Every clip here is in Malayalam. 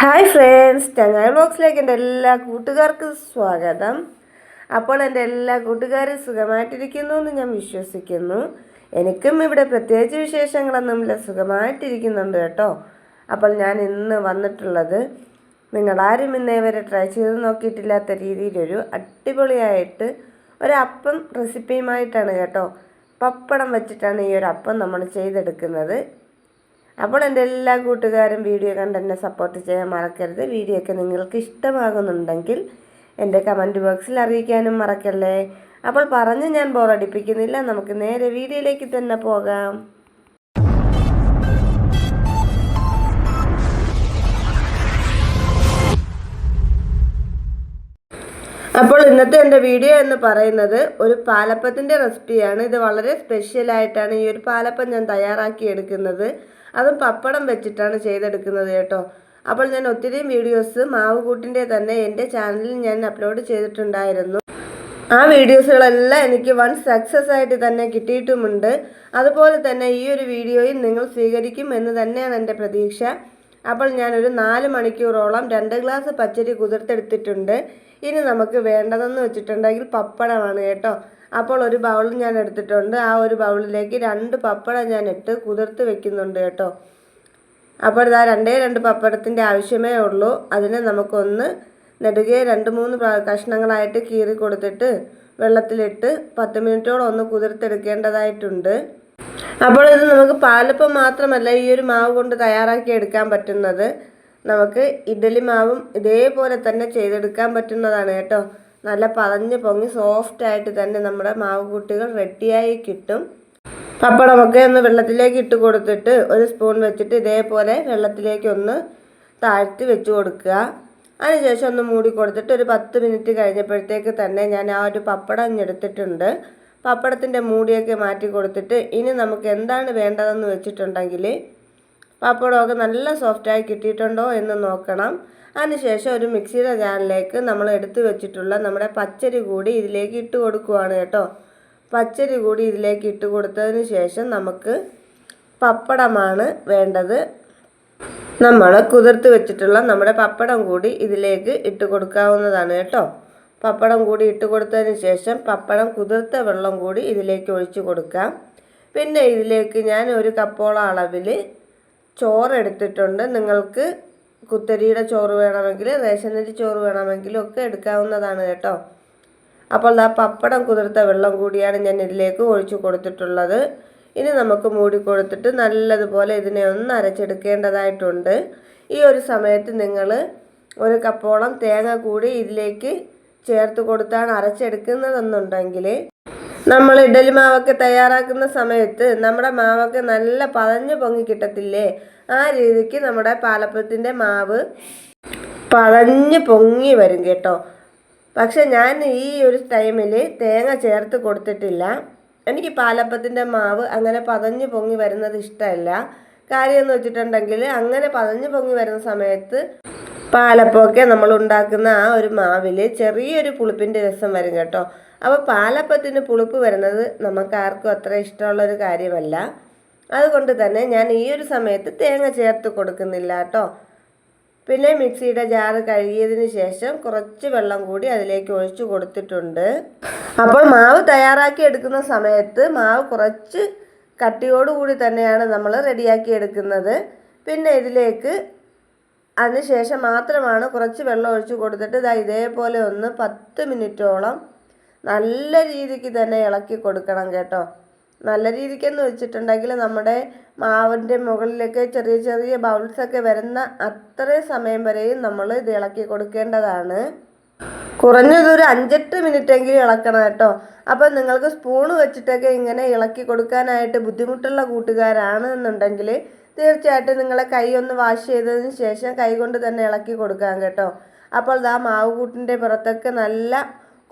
ഹായ് ഫ്രണ്ട്സ് ചങ്ങായി ബ്ലോഗ്സിലേക്ക് എന്റെ എല്ലാ കൂട്ടുകാർക്കും സ്വാഗതം. അപ്പോൾ എന്റെ എല്ലാ കൂട്ടുകാരും സുഖമായിട്ടിരിക്കുന്നു എന്ന് ഞാൻ വിശ്വസിക്കുന്നു. എനിക്കും ഇവിടെ പ്രത്യേകിച്ച് വിശേഷങ്ങളൊന്നുമില്ല സുഖമായിട്ടിരിക്കുന്നുണ്ട് കേട്ടോ. അപ്പോൾ ഞാൻ ഇന്ന് വന്നിട്ടുള്ളത് നിങ്ങളാരും ഇന്നേ വരെ ട്രൈ ചെയ്ത് നോക്കിയിട്ടില്ലാത്ത രീതിയിലൊരു അടിപൊളിയായിട്ട് ഒരപ്പം റെസിപ്പിയുമായിട്ടാണ് കേട്ടോ. പപ്പടം വെച്ചിട്ടാണ് ഈ ഒരു അപ്പം നമ്മൾ ചെയ്തെടുക്കുന്നത്. അപ്പോൾ എന്റെ എല്ലാ കൂട്ടുകാരും വീഡിയോ കണ്ട് എന്നെ സപ്പോർട്ട് ചെയ്യാൻ മറക്കരുത്. വീഡിയോ ഒക്കെ നിങ്ങൾക്ക് ഇഷ്ടമാകുന്നുണ്ടെങ്കിൽ എന്റെ കമന്റ് ബോക്സിൽ അറിയിക്കാനും മറക്കല്ലേ? അപ്പോൾ പറഞ്ഞ് ഞാൻ ബോറടിപ്പിക്കുന്നില്ല നമുക്ക് നേരെ വീഡിയോയിലേക്ക് തന്നെ പോകാം. അപ്പോൾ ഇന്നത്തെ എന്റെ വീഡിയോ എന്ന് പറയുന്നത് ഒരു പാലപ്പത്തിന്റെ റെസിപ്പിയാണ് ഇത് വളരെ സ്പെഷ്യലായിട്ടാണ് ഈ ഒരു പാലപ്പം ഞാൻ തയ്യാറാക്കി എടുക്കുന്നത്. അതും പപ്പടം വെച്ചിട്ടാണ് ചെയ്തെടുക്കുന്നത് കേട്ടോ. അപ്പോൾ ഞാൻ ഒത്തിരി വീഡിയോസ് മാവ് കൂട്ടിന്റെ തന്നെ എന്റെ ചാനലിൽ ഞാൻ അപ്ലോഡ് ചെയ്തിട്ടുണ്ടായിരുന്നു. ആ വീഡിയോസുകളെല്ലാം എനിക്ക് വൺ സക്സസ് ആയിട്ട് തന്നെ കിട്ടിയിട്ടുമുണ്ട്. അതുപോലെ തന്നെ ഈ ഒരു വീഡിയോയും നിങ്ങൾ സ്വീകരിക്കും എന്ന് തന്നെയാണ് എന്റെ പ്രതീക്ഷ. അപ്പോൾ ഞാനൊരു നാല് മണിക്കൂറോളം രണ്ട് ഗ്ലാസ് പച്ചരി കുതിർത്തെടുത്തിട്ടുണ്ട്. ഇനി നമുക്ക് വേണ്ടതെന്ന് വെച്ചിട്ടുണ്ടെങ്കിൽ പപ്പടമാണ് കേട്ടോ. അപ്പോൾ ഒരു ബൗൾ ഞാൻ എടുത്തിട്ടുണ്ട്. ആ ഒരു ബൗളിലേക്ക് രണ്ട് പപ്പടം ഞാൻ ഇട്ട് കുതിർത്ത് വെക്കുന്നുണ്ട് കേട്ടോ. അപ്പോൾ ഇതാ രണ്ടേ രണ്ട് പപ്പടത്തിന്റെ ആവശ്യമേ ഉള്ളൂ. അതിനെ നമുക്കൊന്ന് നെടുകെ രണ്ട് മൂന്ന് കഷ്ണങ്ങളായിട്ട് കീറി കൊടുത്തിട്ട് വെള്ളത്തിലിട്ട് പത്ത് മിനിറ്റോളം ഒന്ന് കുതിർത്തെടുക്കേണ്ടതായിട്ടുണ്ട്. അപ്പോൾ ഇത് നമുക്ക് പാലപ്പം മാത്രമല്ല ഈ ഒരു മാവ് കൊണ്ട് തയ്യാറാക്കി എടുക്കാൻ പറ്റുന്നത്. നമുക്ക് ഇഡ്ഡലി മാവും ഇതേപോലെ തന്നെ ചെയ്തെടുക്കാൻ പറ്റുന്നതാണ് കേട്ടോ. നല്ല പതഞ്ഞ് പൊങ്ങി സോഫ്റ്റ് ആയിട്ട് തന്നെ നമ്മുടെ മാവ് കുട്ടികൾ റെഡിയായി കിട്ടും. പപ്പടമൊക്കെ ഒന്ന് വെള്ളത്തിലേക്ക് ഇട്ട് കൊടുത്തിട്ട് ഒരു സ്പൂൺ വെച്ചിട്ട് ഇതേപോലെ വെള്ളത്തിലേക്ക് ഒന്ന് താഴ്ത്തി വെച്ച് കൊടുക്കുക. അതിനുശേഷം ഒന്ന് മൂടി കൊടുത്തിട്ട് ഒരു പത്ത് മിനിറ്റ് കഴിഞ്ഞപ്പോഴത്തേക്ക് തന്നെ ഞാൻ ആ ഒരു പപ്പടം എടുത്തിട്ടുണ്ട്. പപ്പടത്തിന്റെ മൂടിയൊക്കെ മാറ്റി കൊടുത്തിട്ട് ഇനി നമുക്ക് എന്താണ് വേണ്ടതെന്ന് വെച്ചിട്ടുണ്ടെങ്കിൽ പപ്പടമൊക്കെ നല്ല സോഫ്റ്റായി കിട്ടിയിട്ടുണ്ടോ എന്ന് നോക്കണം. അതിനുശേഷം ഒരു മിക്സിയുടെ ജാറിലേക്ക് നമ്മൾ എടുത്തു വെച്ചിട്ടുള്ള നമ്മുടെ പച്ചരി കൂടി ഇതിലേക്ക് ഇട്ട് കൊടുക്കുവാണ് കേട്ടോ. പച്ചരി കൂടി ഇതിലേക്ക് ഇട്ട് കൊടുത്തതിന് ശേഷം നമുക്ക് പപ്പടമാണ് വേണ്ടത്. നമ്മൾ കുതിർത്ത് വെച്ചിട്ടുള്ള നമ്മുടെ പപ്പടം കൂടി ഇതിലേക്ക് ഇട്ട് കൊടുക്കാവുന്നതാണ് കേട്ടോ. പപ്പടം കൂടി ഇട്ട് കൊടുത്തതിന് ശേഷം പപ്പടം കുതിർത്ത വെള്ളം കൂടി ഇതിലേക്ക് ഒഴിച്ചു കൊടുക്കാം. പിന്നെ ഇതിലേക്ക് ഞാൻ ഒരു കപ്പോള അളവിൽ ചോറ് എടുത്തിട്ടുണ്ട് നിങ്ങൾക്ക് കുത്തരിയുടെ ചോറ് വേണമെങ്കിൽ റേഷനരി ചോറ് വേണമെങ്കിലും ഒക്കെ എടുക്കാവുന്നതാണ് കേട്ടോ. അപ്പോൾ ആ പപ്പടം കുതിർത്ത വെള്ളം കൂടിയാണ് ഞാൻ ഇതിലേക്ക് ഒഴിച്ചു കൊടുത്തിട്ടുള്ളത്. ഇനി നമുക്ക് മൂടി കൊടുത്തിട്ട് നല്ലതുപോലെ ഇതിനെ ഒന്ന് അരച്ചെടുക്കേണ്ടതായിട്ടുണ്ട്. ഈ ഒരു സമയത്ത് നിങ്ങൾ ഒരു കപ്പോളം തേങ്ങ കൂടി ഇതിലേക്ക് ചേർത്ത് കൊടുത്താണ് അരച്ചെടുക്കുന്നതെന്നുണ്ടെങ്കിൽ നമ്മൾ ഇഡലി മാവൊക്കെ തയ്യാറാക്കുന്ന സമയത്ത് നമ്മുടെ മാവൊക്കെ നല്ല പതഞ്ഞു പൊങ്ങി കിട്ടത്തില്ലേ? ആ രീതിക്ക് നമ്മുടെ പാലപ്പത്തിന്റെ മാവ് പതഞ്ഞ് പൊങ്ങി വരും കേട്ടോ. പക്ഷെ ഞാൻ ഈ ഒരു ടൈമിൽ തേങ്ങ ചേർത്ത് കൊടുത്തിട്ടില്ല. എനിക്ക് പാലപ്പത്തിന്റെ മാവ് അങ്ങനെ പതഞ്ഞ് പൊങ്ങി വരുന്നത് ഇഷ്ടമല്ല. കാര്യം എന്ന് വെച്ചിട്ടുണ്ടെങ്കിൽ അങ്ങനെ പതഞ്ഞ് പൊങ്ങി വരുന്ന സമയത്ത് പാലപ്പമൊക്കെ നമ്മൾ ഉണ്ടാക്കുന്ന ആ ഒരു മാവിൽ ചെറിയൊരു പുളിപ്പിന്റെ രസം വരും കേട്ടോ. അപ്പോൾ പാലപ്പത്തിന് പുളിപ്പ് വരുന്നത് നമുക്ക് ആർക്കും അത്ര ഇഷ്ടമുള്ളൊരു കാര്യമല്ല. അതുകൊണ്ട് തന്നെ ഞാൻ ഈ ഒരു സമയത്ത് തേങ്ങ ചേർത്ത് കൊടുക്കുന്നില്ല കേട്ടോ. പിന്നെ മിക്സിയുടെ ജാറ് കഴുകിയതിന് ശേഷം കുറച്ച് വെള്ളം കൂടി അതിലേക്ക് ഒഴിച്ചു കൊടുത്തിട്ടുണ്ട്. അപ്പോൾ മാവ് തയ്യാറാക്കി എടുക്കുന്ന സമയത്ത് മാവ് കുറച്ച് കട്ടിയോടുകൂടി തന്നെയാണ് നമ്മൾ റെഡിയാക്കി എടുക്കുന്നത്. പിന്നെ ഇതിലേക്ക് അതിനുശേഷം മാത്രമാണ് കുറച്ച് വെള്ളം ഒഴിച്ച് കൊടുത്തിട്ട് ഇതാ ഇതേപോലെ ഒന്ന് പത്ത് മിനിറ്റോളം നല്ല രീതിക്ക് തന്നെ ഇളക്കി കൊടുക്കണം കേട്ടോ. നല്ല രീതിക്കെന്ന് വെച്ചിട്ടുണ്ടെങ്കിൽ നമ്മുടെ മാവിന്റെ മുകളിലേക്ക് ചെറിയ ചെറിയ ബൗൾസൊക്കെ വരുന്ന അത്രയും സമയം വരെയും നമ്മൾ ഇത് ഇളക്കി കൊടുക്കേണ്ടതാണ്. കുറഞ്ഞതൊരു അഞ്ചെട്ട് മിനിറ്റ് എങ്കിലും ഇളക്കണം കേട്ടോ. അപ്പം നിങ്ങൾക്ക് സ്പൂണ് വെച്ചിട്ടൊക്കെ ഇങ്ങനെ ഇളക്കി കൊടുക്കാനായിട്ട് ബുദ്ധിമുട്ടുള്ള കൂട്ടുകാരാണ് എന്നുണ്ടെങ്കിൽ തീർച്ചയായിട്ടും നിങ്ങളെ കൈ ഒന്ന് വാഷ് ചെയ്തതിന് ശേഷം കൈ കൊണ്ട് തന്നെ ഇളക്കി കൊടുക്കാം കേട്ടോ. അപ്പോൾ ദാ മാവ് കൂട്ടിന്റെ പുറത്തൊക്കെ നല്ല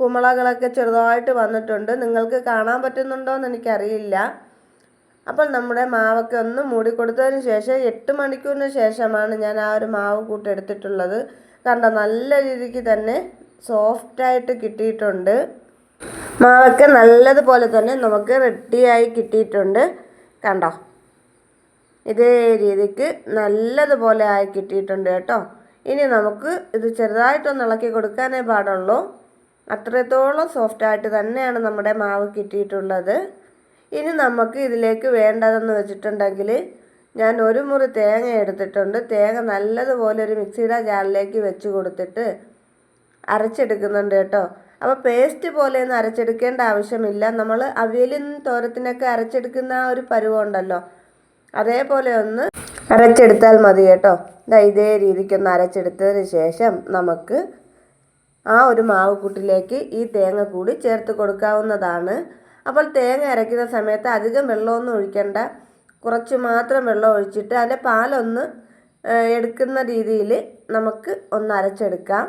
കുമളകളൊക്കെ ചെറുതായിട്ട് വന്നിട്ടുണ്ട്. നിങ്ങൾക്ക് കാണാൻ പറ്റുന്നുണ്ടോ എന്ന് എനിക്കറിയില്ല. അപ്പോൾ നമ്മുടെ മാവൊക്കെ ഒന്ന് മൂടി കൊടുത്തതിന് ശേഷം എട്ട് മണിക്കൂറിന് ശേഷമാണ് ഞാൻ ആ ഒരു മാവ് കൂട്ട് എടുത്തിട്ടുള്ളത്. കണ്ടോ നല്ല രീതിക്ക് തന്നെ സോഫ്റ്റായിട്ട് കിട്ടിയിട്ടുണ്ട്. മാവൊക്കെ നല്ലതുപോലെ തന്നെ നമുക്ക് റെഡിയായി കിട്ടിയിട്ടുണ്ട്. കണ്ടോ? ഇതേ രീതിക്ക് നല്ലതുപോലെ ആയി കിട്ടിയിട്ടുണ്ട് കേട്ടോ. ഇനി നമുക്ക് ഇത് ചെറുതായിട്ടൊന്ന് ഇളക്കി കൊടുക്കാനേ പാടുള്ളൂ. അത്രത്തോളം സോഫ്റ്റായിട്ട് തന്നെയാണ് നമ്മുടെ മാവ് കിട്ടിയിട്ടുള്ളത്. ഇനി നമുക്ക് ഇതിലേക്ക് വേണ്ടതെന്ന് വെച്ചിട്ടുണ്ടെങ്കിൽ ഞാൻ ഒരു മുറി തേങ്ങ എടുത്തിട്ടുണ്ട്. തേങ്ങ നല്ലതുപോലെ ഒരു മിക്സിയുടെ ജാറിലേക്ക് വെച്ച് കൊടുത്തിട്ട് അരച്ചെടുക്കുന്നുണ്ട് കേട്ടോ. അപ്പോൾ പേസ്റ്റ് പോലെയൊന്നും അരച്ചെടുക്കേണ്ട ആവശ്യമില്ല. നമ്മൾ അവിയലും തോരത്തിനൊക്കെ അരച്ചെടുക്കുന്ന ഒരു പരുവമുണ്ടല്ലോ അതേപോലെ ഒന്ന് അരച്ചെടുത്താൽ മതി കേട്ടോ. ഇതാ ഇതേ രീതിക്കൊന്ന് അരച്ചെടുത്തതിന് ശേഷം നമുക്ക് ആ ഒരു മാവ് കൂട്ടിലേക്ക് ഈ തേങ്ങ കൂടി ചേർത്ത് കൊടുക്കാവുന്നതാണ്. അപ്പോൾ തേങ്ങ അരയ്ക്കുന്ന സമയത്ത് അധികം വെള്ളമൊന്നും ഒഴിക്കേണ്ട. കുറച്ച് മാത്രം വെള്ളം ഒഴിച്ചിട്ട് അതിന്റെ പാലൊന്ന് എടുക്കുന്ന രീതിയിൽ നമുക്ക് ഒന്ന് അരച്ചെടുക്കാം.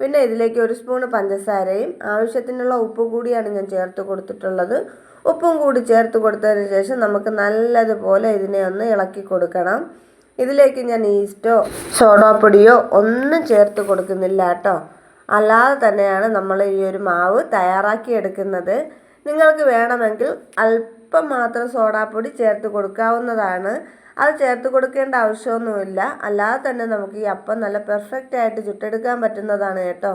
പിന്നെ ഇതിലേക്ക് ഒരു സ്പൂണ് പഞ്ചസാരയും ആവശ്യത്തിനുള്ള ഉപ്പ് കൂടിയാണ് ഞാൻ ചേർത്ത് കൊടുത്തിട്ടുള്ളത്. ഉപ്പും കൂടി ചേർത്ത് കൊടുത്തതിന് ശേഷം നമുക്ക് നല്ലതുപോലെ ഇതിനെ ഒന്ന് ഇളക്കി കൊടുക്കണം. ഇതിലേക്ക് ഞാൻ ഈസ്റ്റോ സോഡാപ്പൊടിയോ ഒന്നും ചേർത്ത് കൊടുക്കുന്നില്ല കേട്ടോ. അല്ലാതെ തന്നെയാണ് നമ്മൾ ഈ ഒരു മാവ് തയ്യാറാക്കി എടുക്കുന്നത്. നിങ്ങൾക്ക് വേണമെങ്കിൽ അല്പം മാത്രം സോഡാപ്പൊടി ചേർത്ത് കൊടുക്കാവുന്നതാണ്. അത് ചേർത്ത് കൊടുക്കേണ്ട ആവശ്യമൊന്നുമില്ല. അല്ലാതെ തന്നെ നമുക്ക് ഈ അപ്പം നല്ല പെർഫെക്റ്റ് ആയിട്ട് ചുട്ടെടുക്കാൻ പറ്റുന്നതാണ് കേട്ടോ.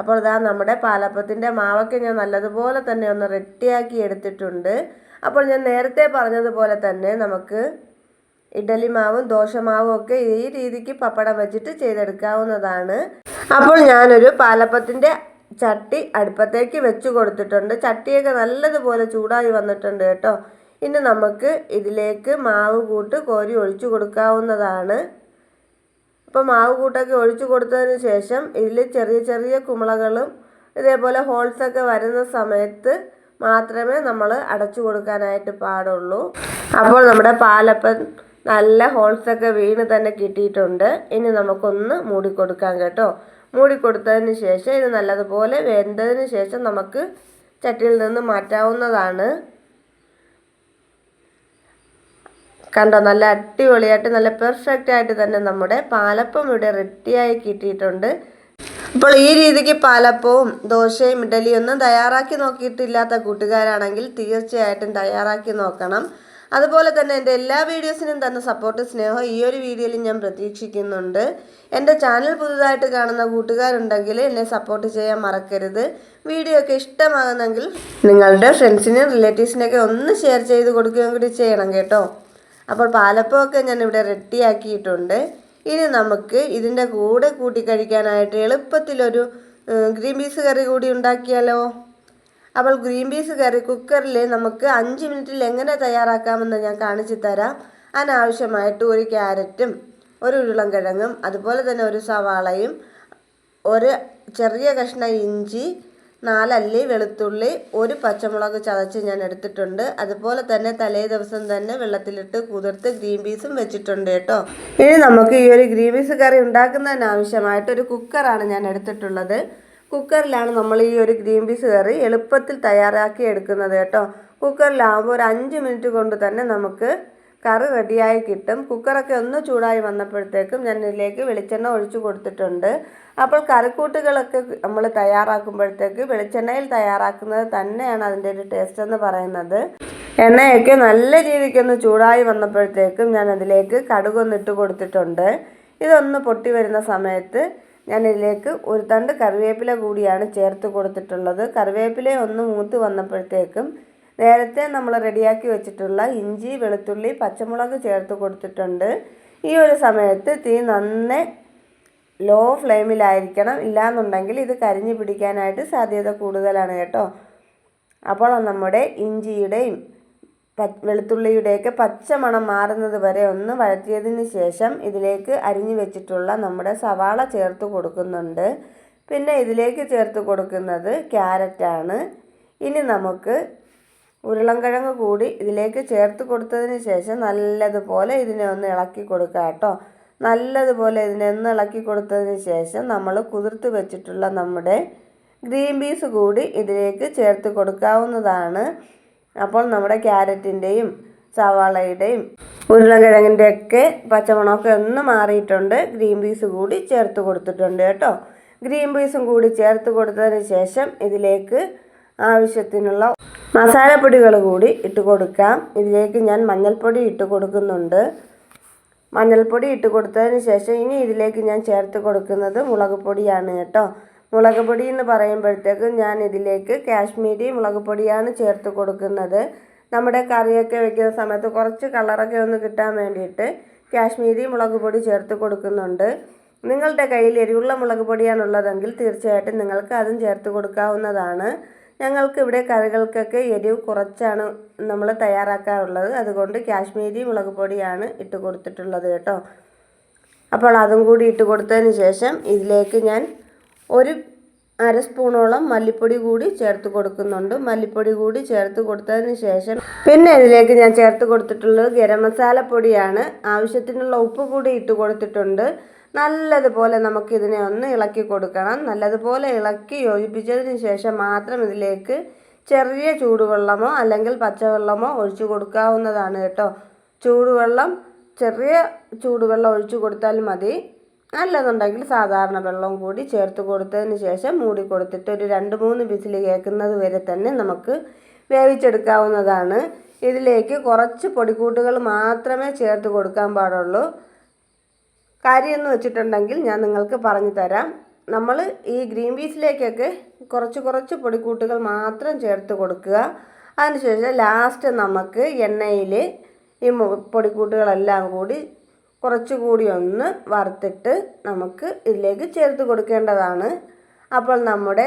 അപ്പോൾ ഇതാ നമ്മുടെ പാലപ്പത്തിന്റെ മാവൊക്കെ ഞാൻ നല്ലതുപോലെ തന്നെ ഒന്ന് റെഡിയാക്കി എടുത്തിട്ടുണ്ട്. അപ്പോൾ ഞാൻ നേരത്തെ പറഞ്ഞതുപോലെ തന്നെ നമുക്ക് ഇഡലി മാവും ദോശമാവും ഒക്കെ ഈ രീതിക്ക് പപ്പടം വെച്ചിട്ട് ചെയ്തെടുക്കാവുന്നതാണ്. അപ്പോൾ ഞാനൊരു പാലപ്പത്തിന്റെ ചട്ടി അടുപ്പത്തേക്ക് വെച്ച് കൊടുത്തിട്ടുണ്ട്. ചട്ടിയൊക്കെ നല്ലതുപോലെ ചൂടായി വന്നിട്ടുണ്ട് കേട്ടോ. ഇനി നമുക്ക് ഇതിലേക്ക് മാവ് കൂട്ട് കോരി ഒഴിച്ചു കൊടുക്കാവുന്നതാണ്. അപ്പോൾ മാവ് കൂട്ടൊക്കെ ഒഴിച്ചു കൊടുത്തതിന് ശേഷം ഇതിൽ ചെറിയ ചെറിയ കുമ്പളകളും ഇതേപോലെ ഹോൾസൊക്കെ വരുന്ന സമയത്ത് മാത്രമേ നമ്മൾ അടച്ചു കൊടുക്കാനായിട്ട് പാടുള്ളൂ. അപ്പോൾ നമ്മുടെ പാലപ്പം നല്ല ഹോൾസൊക്കെ വീണ് തന്നെ കിട്ടിയിട്ടുണ്ട്. ഇനി നമുക്കൊന്ന് മൂടി കേട്ടോ. മൂടി കൊടുത്തതിന് ശേഷം ഇത് നല്ലതുപോലെ വെന്തതിന് ശേഷം നമുക്ക് ചട്ടിയിൽ നിന്ന് മാറ്റാവുന്നതാണ്. കണ്ടോ നല്ല അടിപൊളിയായിട്ട് നല്ല പെർഫെക്റ്റ് ആയിട്ട് തന്നെ നമ്മുടെ പാലപ്പം ഇവിടെ റെഡിയായി കിട്ടിയിട്ടുണ്ട്. അപ്പോൾ ഈ രീതിക്ക് പാലപ്പവും ദോശയും ഇഡലിയും ഒന്നും തയ്യാറാക്കി നോക്കിയിട്ടില്ലാത്ത കൂട്ടുകാരാണെങ്കിൽ തീർച്ചയായിട്ടും തയ്യാറാക്കി നോക്കണം. അതുപോലെ തന്നെ എന്റെ എല്ലാ വീഡിയോസിനും തന്ന സപ്പോർട്ട് സ്നേഹം ഈ ഒരു വീഡിയോയിൽ ഞാൻ പ്രതീക്ഷിക്കുന്നുണ്ട്. എന്റെ ചാനൽ പുതുതായിട്ട് കാണുന്ന കൂട്ടുകാരുണ്ടെങ്കിൽ എന്നെ സപ്പോർട്ട് ചെയ്യാൻ മറക്കരുത്. വീഡിയോ ഒക്കെ ഇഷ്ടമാകുന്നെങ്കിൽ നിങ്ങളുടെ ഫ്രണ്ട്സിനും റിലേറ്റീവ്സിനൊക്കെ ഒന്ന് ഷെയർ ചെയ്ത് കൊടുക്കുകയും കൂടി ചെയ്യണം കേട്ടോ. അപ്പോൾ പാലപ്പമൊക്കെ ഞാൻ ഇവിടെ റെഡിയാക്കിയിട്ടുണ്ട്. ഇനി നമുക്ക് ഇതിന്റെ കൂടെ കൂട്ടി കഴിക്കാനായിട്ട് എളുപ്പത്തിലൊരു ഗ്രീൻ പീസ് കറി കൂടി ഉണ്ടാക്കിയാലോ? അപ്പോൾ ഗ്രീൻ പീസ് കറി കുക്കറിൽ നമുക്ക് അഞ്ച് മിനിറ്റിൽ എങ്ങനെ തയ്യാറാക്കാമെന്ന് ഞാൻ കാണിച്ചു തരാം. അതിനാവശ്യമായിട്ട് ഒരു ക്യാരറ്റും ഒരു ഉരുളൻകിഴങ്ങും അതുപോലെ തന്നെ ഒരു സവാളയും ഒരു ചെറിയ കഷ്ണം ഇഞ്ചി നാലല്ലി വെളുത്തുള്ളി ഒരു പച്ചമുളക് ചതച്ച് ഞാൻ എടുത്തിട്ടുണ്ട്. അതുപോലെ തന്നെ തലേ ദിവസം തന്നെ വെള്ളത്തിലിട്ട് കുതിർത്ത് ഗ്രീൻ പീസും വെച്ചിട്ടുണ്ട് കേട്ടോ. ഇനി നമുക്ക് ഈ ഒരു ഗ്രീൻ പീസ് കറി ഉണ്ടാക്കുന്നതിന് ആവശ്യമായിട്ട് ഒരു കുക്കറാണ് ഞാൻ എടുത്തിട്ടുള്ളത്. കുക്കറിലാണ് നമ്മൾ ഈ ഒരു ഗ്രീൻ പീസ് കറി എളുപ്പത്തിൽ തയ്യാറാക്കി എടുക്കുന്നത് കേട്ടോ. കുക്കറിലാകുമ്പോൾ ഒരു അഞ്ച് മിനിറ്റ് കൊണ്ട് തന്നെ നമുക്ക് കറി റെഡിയായി കിട്ടും. കുക്കറൊക്കെ ഒന്ന് ചൂടായി വന്നപ്പോഴത്തേക്കും ഞാൻ ഇതിലേക്ക് വെളിച്ചെണ്ണ ഒഴിച്ചു കൊടുത്തിട്ടുണ്ട്. അപ്പോൾ കറിക്കൂട്ടുകളൊക്കെ നമ്മൾ തയ്യാറാക്കുമ്പോഴത്തേക്ക് വെളിച്ചെണ്ണയിൽ തയ്യാറാക്കുന്നത് തന്നെയാണ് അതിന്റെ ഒരു ടേസ്റ്റ് എന്ന് പറയുന്നത്. എണ്ണയൊക്കെ നല്ല രീതിക്കൊന്ന് ചൂടായി വന്നപ്പോഴത്തേക്കും ഞാൻ അതിലേക്ക് കടുകൊന്ന് ഇട്ട് കൊടുത്തിട്ടുണ്ട്. ഇതൊന്ന് പൊട്ടി വരുന്ന സമയത്ത് ഞാൻ ഇതിലേക്ക് ഒരു തണ്ട് കറിവേപ്പില കൂടിയാണ് ചേർത്ത് കൊടുത്തിട്ടുള്ളത്. കറിവേപ്പില ഒന്ന് മൂത്ത് വന്നപ്പോഴത്തേക്കും നേരത്തെ നമ്മൾ റെഡിയാക്കി വെച്ചിട്ടുള്ള ഇഞ്ചി വെളുത്തുള്ളി പച്ചമുളക് ചേർത്ത് കൊടുത്തിട്ടുണ്ട്. ഈ ഒരു സമയത്ത് തീ നന്നെ ലോ ഫ്ലെയിമിലായിരിക്കണം. ഇല്ലാന്നുണ്ടെങ്കിൽ ഇത് കരിഞ്ഞു പിടിക്കാനായിട്ട് സാധ്യത കൂടുതലാണ് കേട്ടോ. അപ്പോൾ നമ്മുടെ ഇഞ്ചിയുടെയും വെളുത്തുള്ളിയുടെയൊക്കെ പച്ചമണം മാറുന്നത് വരെ ഒന്ന് വഴറ്റിയതിന് ശേഷം ഇതിലേക്ക് അരിഞ്ഞു വെച്ചിട്ടുള്ള നമ്മുടെ സവാള ചേർത്ത് കൊടുക്കുന്നുണ്ട്. പിന്നെ ഇതിലേക്ക് ചേർത്ത് കൊടുക്കുന്നത് ക്യാരറ്റാണ്. ഇനി നമുക്ക് ഉരുളൻകിഴങ്ങ് കൂടി ഇതിലേക്ക് ചേർത്ത് കൊടുത്തതിന് ശേഷം നല്ലതുപോലെ ഇതിനെ ഒന്ന് ഇളക്കി കൊടുക്കുക കേട്ടോ. നല്ലതുപോലെ ഇതിനെ ഒന്ന് ഇളക്കി കൊടുത്തതിന് ശേഷം നമ്മൾ കുതിർത്ത് വെച്ചിട്ടുള്ള നമ്മുടെ ഗ്രീൻ പീസ് കൂടി ഇതിലേക്ക് ചേർത്ത് കൊടുക്കാവുന്നതാണ്. അപ്പോൾ നമ്മുടെ ക്യാരറ്റിന്റെയും സവാളയുടെയും ഉരുളക്കിഴങ്ങിന്റെ ഒക്കെ പച്ചമുളകൊക്കെ ഒന്ന് മാറിയിട്ടുണ്ട്. ഗ്രീൻ പീസ് കൂടി ചേർത്ത് കൊടുത്തിട്ടുണ്ട് കേട്ടോ. ഗ്രീൻ പീസും കൂടി ചേർത്ത് കൊടുത്തതിന് ശേഷം ഇതിലേക്ക് ആവശ്യത്തിനുള്ള മസാലപ്പൊടികൾ കൂടി ഇട്ട് കൊടുക്കാം. ഇതിലേക്ക് ഞാൻ മഞ്ഞൾപ്പൊടി ഇട്ട് കൊടുക്കുന്നുണ്ട്. മഞ്ഞൾപ്പൊടി ഇട്ട് കൊടുത്തതിന് ശേഷം ഇനി ഇതിലേക്ക് ഞാൻ ചേർത്ത് കൊടുക്കുന്നത് മുളക് പൊടിയാണ് കേട്ടോ. മുളക് പൊടി എന്ന് പറയുമ്പോഴത്തേക്കും ഞാൻ ഇതിലേക്ക് കാശ്മീരി മുളക് പൊടിയാണ് ചേർത്ത് കൊടുക്കുന്നത്. നമ്മുടെ കറിയൊക്കെ വെക്കുന്ന സമയത്ത് കുറച്ച് കളറൊക്കെ ഒന്ന് കിട്ടാൻ വേണ്ടിയിട്ട് കാശ്മീരി മുളക് പൊടി ചേർത്ത് കൊടുക്കുന്നുണ്ട്. നിങ്ങളുടെ കയ്യിൽ എരിവുള്ള മുളക് പൊടിയാണുള്ളതെങ്കിൽ തീർച്ചയായിട്ടും നിങ്ങൾക്ക് അതും ചേർത്ത് കൊടുക്കാവുന്നതാണ്. ഞങ്ങൾക്ക് ഇവിടെ കറികൾക്കൊക്കെ എരിവ് കുറച്ചാണ് നമ്മൾ തയ്യാറാക്കാറുള്ളത്. അതുകൊണ്ട് കാശ്മീരി മുളക് പൊടിയാണ് ഇട്ട് കൊടുത്തിട്ടുള്ളത് കേട്ടോ. അപ്പോൾ അതും കൂടി ഇട്ട് കൊടുത്തതിന് ശേഷം ഇതിലേക്ക് ഞാൻ ഒരു അര സ്പൂണോളം മല്ലിപ്പൊടി കൂടി ചേർത്ത് കൊടുക്കുന്നുണ്ട്. മല്ലിപ്പൊടി കൂടി ചേർത്ത് കൊടുത്തതിന് ശേഷം പിന്നെ ഇതിലേക്ക് ഞാൻ ചേർത്ത് കൊടുത്തിട്ടുള്ളത് ഗരം മസാല പൊടിയാണ്. ആവശ്യത്തിനുള്ള ഉപ്പ് കൂടി ഇട്ട് കൊടുത്തിട്ടുണ്ട്. നല്ലതുപോലെ നമുക്കിതിനെ ഒന്ന് ഇളക്കി കൊടുക്കണം. നല്ലതുപോലെ ഇളക്കി യോജിപ്പിച്ചതിന് ശേഷം മാത്രം ഇതിലേക്ക് ചെറിയ ചൂടുവെള്ളമോ അല്ലെങ്കിൽ പച്ചവെള്ളമോ ഒഴിച്ചു കൊടുക്കാവുന്നതാണ് കേട്ടോ. ചൂടുവെള്ളം ചെറിയ ചൂടുവെള്ളം ഒഴിച്ചു കൊടുത്താൽ മതി. അല്ലെന്നുണ്ടെങ്കിൽ സാധാരണ വെള്ളം കൂടി ചേർത്ത് കൊടുത്തതിന് ശേഷം മൂടി കൊടുത്തിട്ട് ഒരു രണ്ട് മൂന്ന് വിസിൽ കേൾക്കുന്നത് വരെ തന്നെ നമുക്ക് വേവിച്ചെടുക്കാവുന്നതാണ്. ഇതിലേക്ക് കുറച്ച് പൊടിക്കൂട്ടുകൾ മാത്രമേ ചേർത്ത് കൊടുക്കാൻ പാടുള്ളൂ. കാര്യമെന്ന് വെച്ചിട്ടുണ്ടെങ്കിൽ ഞാൻ നിങ്ങൾക്ക് പറഞ്ഞു തരാം. നമ്മൾ ഈ ഗ്രീൻ പീസിലേക്കൊക്കെ കുറച്ച് കുറച്ച് പൊടിക്കൂട്ടുകൾ മാത്രം ചേർത്ത് കൊടുക്കുക. അതിനുശേഷം ലാസ്റ്റ് നമുക്ക് എണ്ണയിൽ ഈ പൊടിക്കൂട്ടുകളെല്ലാം കൂടി കുറച്ചുകൂടി ഒന്ന് വറുത്തിട്ട് നമുക്ക് ഇതിലേക്ക് ചേർത്ത് കൊടുക്കേണ്ടതാണ്. അപ്പോൾ നമ്മുടെ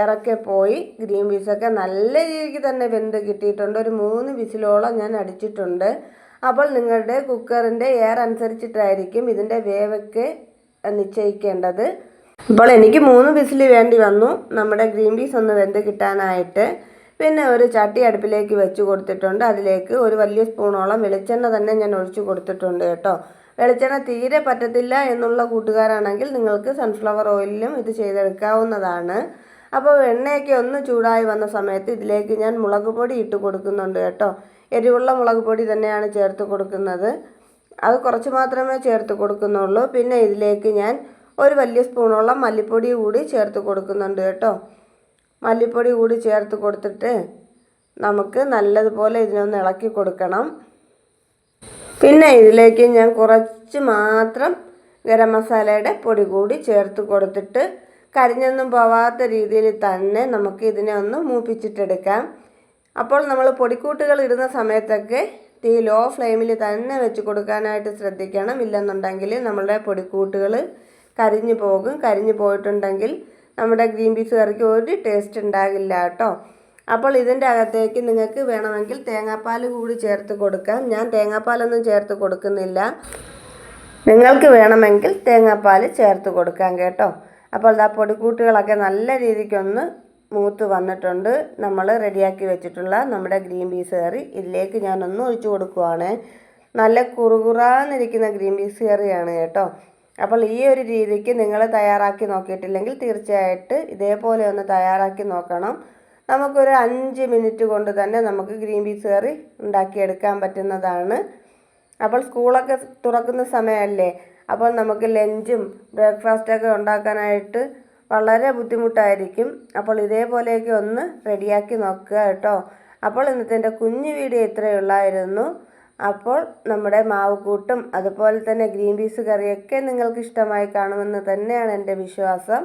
ഏറൊക്കെ പോയി. ഗ്രീൻ പീസൊക്കെ നല്ല രീതിക്ക് തന്നെ വെന്ത് കിട്ടിയിട്ടുണ്ട്. ഒരു മൂന്ന് വിസിലോളം ഞാൻ അടിച്ചിട്ടുണ്ട്. അപ്പോൾ നിങ്ങളുടെ കുക്കറിന്റെ എയർ അനുസരിച്ചിട്ടായിരിക്കും ഇതിന്റെ വേവൊക്കെ നിശ്ചയിക്കേണ്ടത്. അപ്പോൾ എനിക്ക് മൂന്ന് വിസിൽ വേണ്ടി വന്നു. നമ്മുടെ ഗ്രീൻ പീസ് ഒന്ന് വെന്ത് കിട്ടാനായിട്ട് പിന്നെ ഒരു ചട്ടി അടുപ്പിലേക്ക് വെച്ച് കൊടുത്തിട്ടുണ്ട്. അതിലേക്ക് ഒരു വലിയ സ്പൂണോളം വെളിച്ചെണ്ണ തന്നെ ഞാൻ ഒഴിച്ചു കൊടുത്തിട്ടുണ്ട് കേട്ടോ. വെളിച്ചെണ്ണ തീരെ പറ്റത്തില്ല എന്നുള്ള കൂട്ടുകാരാണെങ്കിൽ നിങ്ങൾക്ക് സൺഫ്ലവർ ഓയിലിലും ഇത് ചെയ്തെടുക്കാവുന്നതാണ്. അപ്പോൾ എണ്ണയൊക്കെ ഒന്ന് ചൂടായി വന്ന സമയത്ത് ഇതിലേക്ക് ഞാൻ മുളക് പൊടി ഇട്ട് കൊടുക്കുന്നുണ്ട് കേട്ടോ. എരിവുള്ള മുളക് പൊടി തന്നെയാണ് ചേർത്ത് കൊടുക്കുന്നത്. അത് കുറച്ച് മാത്രമേ ചേർത്ത് കൊടുക്കുന്നുള്ളൂ. പിന്നെ ഇതിലേക്ക് ഞാൻ ഒരു വലിയ സ്പൂണോളം മല്ലിപ്പൊടി കൂടി ചേർത്ത് കൊടുക്കുന്നുണ്ട് കേട്ടോ. മല്ലിപ്പൊടി കൂടി ചേർത്ത് കൊടുത്തിട്ട് നമുക്ക് നല്ലതുപോലെ ഇതിനൊന്ന് ഇളക്കി കൊടുക്കണം. പിന്നെ ഇതിലേക്ക് ഞാൻ കുറച്ച് മാത്രം ഗരം മസാലയുടെ പൊടി കൂടി ചേർത്ത് കൊടുത്തിട്ട് കരിഞ്ഞൊന്നും പോവാത്ത രീതിയിൽ തന്നെ നമുക്ക് ഇതിനെ ഒന്ന് മൂപ്പിച്ചിട്ടെടുക്കാം. അപ്പോൾ നമ്മൾ പൊടിക്കൂട്ടുകൾ ഇടുന്ന സമയത്തൊക്കെ തീ ലോ ഫ്ലെയിമിൽ തന്നെ വെച്ച് കൊടുക്കാനായിട്ട് ശ്രദ്ധിക്കണം. ഇല്ലെന്നുണ്ടെങ്കിൽ നമ്മളുടെ പൊടിക്കൂട്ടുകൾ കരിഞ്ഞു പോകും. കരിഞ്ഞു പോയിട്ടുണ്ടെങ്കിൽ നമ്മുടെ ഗ്രീൻ പീസ് കറിക്ക് ഒരു ടേസ്റ്റ് ഉണ്ടാകില്ല കേട്ടോ. അപ്പോൾ ഇതിന്റെ അകത്തേക്ക് നിങ്ങൾക്ക് വേണമെങ്കിൽ തേങ്ങാപ്പാൽ കൂടി ചേർത്ത് കൊടുക്കാം. ഞാൻ തേങ്ങാപ്പാലൊന്നും ചേർത്ത് കൊടുക്കുന്നില്ല. നിങ്ങൾക്ക് വേണമെങ്കിൽ തേങ്ങാപ്പാൽ ചേർത്ത് കൊടുക്കാം കേട്ടോ. അപ്പോൾ ആ പൊടിക്കൂട്ടുകളൊക്കെ നല്ല രീതിക്കൊന്ന് മൂത്ത് വന്നിട്ടുണ്ട്. നമ്മൾ റെഡിയാക്കി വെച്ചിട്ടുള്ള നമ്മുടെ ഗ്രീൻ പീസ് കറി ഇതിലേക്ക് ഞാനൊന്ന് ഒഴിച്ചു കൊടുക്കുവാണ്. നല്ല കുറുകുറാന്നിരിക്കുന്ന ഗ്രീൻ പീസ് കറിയാണ് കേട്ടോ. അപ്പോൾ ഈ ഒരു രീതിക്ക് നിങ്ങൾ തയ്യാറാക്കി നോക്കിയിട്ടില്ലെങ്കിൽ തീർച്ചയായിട്ട് ഇതേപോലെ ഒന്ന് തയ്യാറാക്കി നോക്കണം. നമുക്കൊരു അഞ്ച് മിനിറ്റ് കൊണ്ട് തന്നെ നമുക്ക് ഗ്രീൻ പീസ് കറി ഉണ്ടാക്കിയെടുക്കാൻ പറ്റുന്നതാണ്. അപ്പോൾ സ്കൂളൊക്കെ തുറക്കുന്ന സമയമല്ലേ? അപ്പോൾ നമുക്ക് ലഞ്ചും ബ്രേക്ക്ഫാസ്റ്റൊക്കെ ഉണ്ടാക്കാനായിട്ട് വളരെ ബുദ്ധിമുട്ടായിരിക്കും. അപ്പോൾ ഇതേപോലെയൊക്കെ ഒന്ന് റെഡിയാക്കി നോക്കുക കേട്ടോ. അപ്പോൾ ഇന്നത്തെ എന്റെ കുഞ്ഞു വീഡിയോ ഇത്രയേ ഉള്ളായിരുന്നു. അപ്പോൾ നമ്മുടെ മാവ് കൂട്ടും അതുപോലെ തന്നെ ഗ്രീൻ പീസ് കറിയൊക്കെ നിങ്ങൾക്ക് ഇഷ്ടമായി കാണുമെന്ന് തന്നെയാണ് എന്റെ വിശ്വാസം.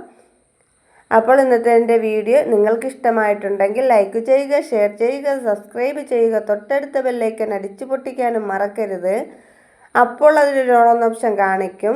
അപ്പോൾ ഇന്നത്തെ എന്റെ വീഡിയോ നിങ്ങൾക്ക് ഇഷ്ടമായിട്ടുണ്ടെങ്കിൽ ലൈക്ക് ചെയ്യുക ഷെയർ ചെയ്യുക സബ്സ്ക്രൈബ് ചെയ്യുക തൊട്ടടുത്ത ബെല്ലൈക്കൻ അടിച്ചു പൊട്ടിക്കാനും മറക്കരുത്. അപ്പോൾ അതിലൊരു ഓൺ ഓപ്ഷൻ കാണിക്കും.